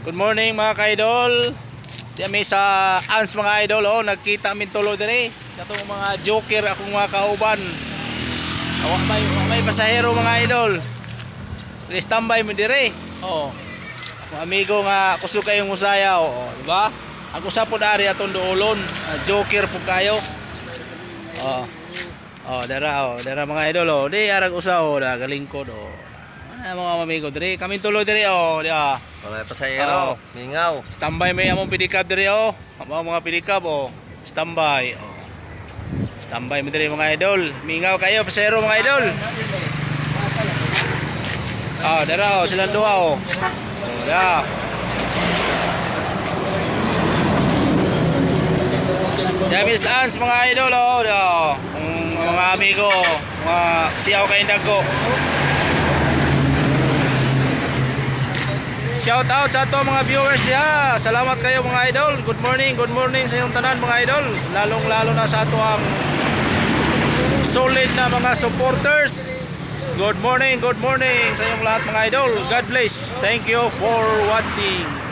Good morning mga ka-idol. Di may sa ANS mga idol oh, nagkita min tulo dire. Katong mga joker akong mga kauban. Awa may may pasahero mga idol. Di standby mo dire. Oh. Mga amigo nga kuso kayong usaya oh, di ba? Ang usa pod ari atong duolon, Ah, joker po kayo. Oh. Oh, dara oh, dara mga idol oh. Di arag usa oh, da galingkod oh. Ano mga amigo dire, kami tulo dire oh, di ba? Mga pasahero, mingaw. Standby may among pedicab dire oh. Amo mga pedicab oh. Standby oh. Standby mo dire mga idol. Mingaw kayo pasero mga idol. Ah, dara oh, silang duha oh. Oh, da. Jamis Ans mga idol oh. Ang mga amigo, mga siyaw kay dago. Shout out sa ato mga viewers diha. Salamat kayo mga idol. Good morning, good morning sa inyong tanan mga idol. Lalong lalo na sa ato ang solid na mga supporters. Good morning, good morning sa inyong lahat mga idol. God bless. Thank you for watching.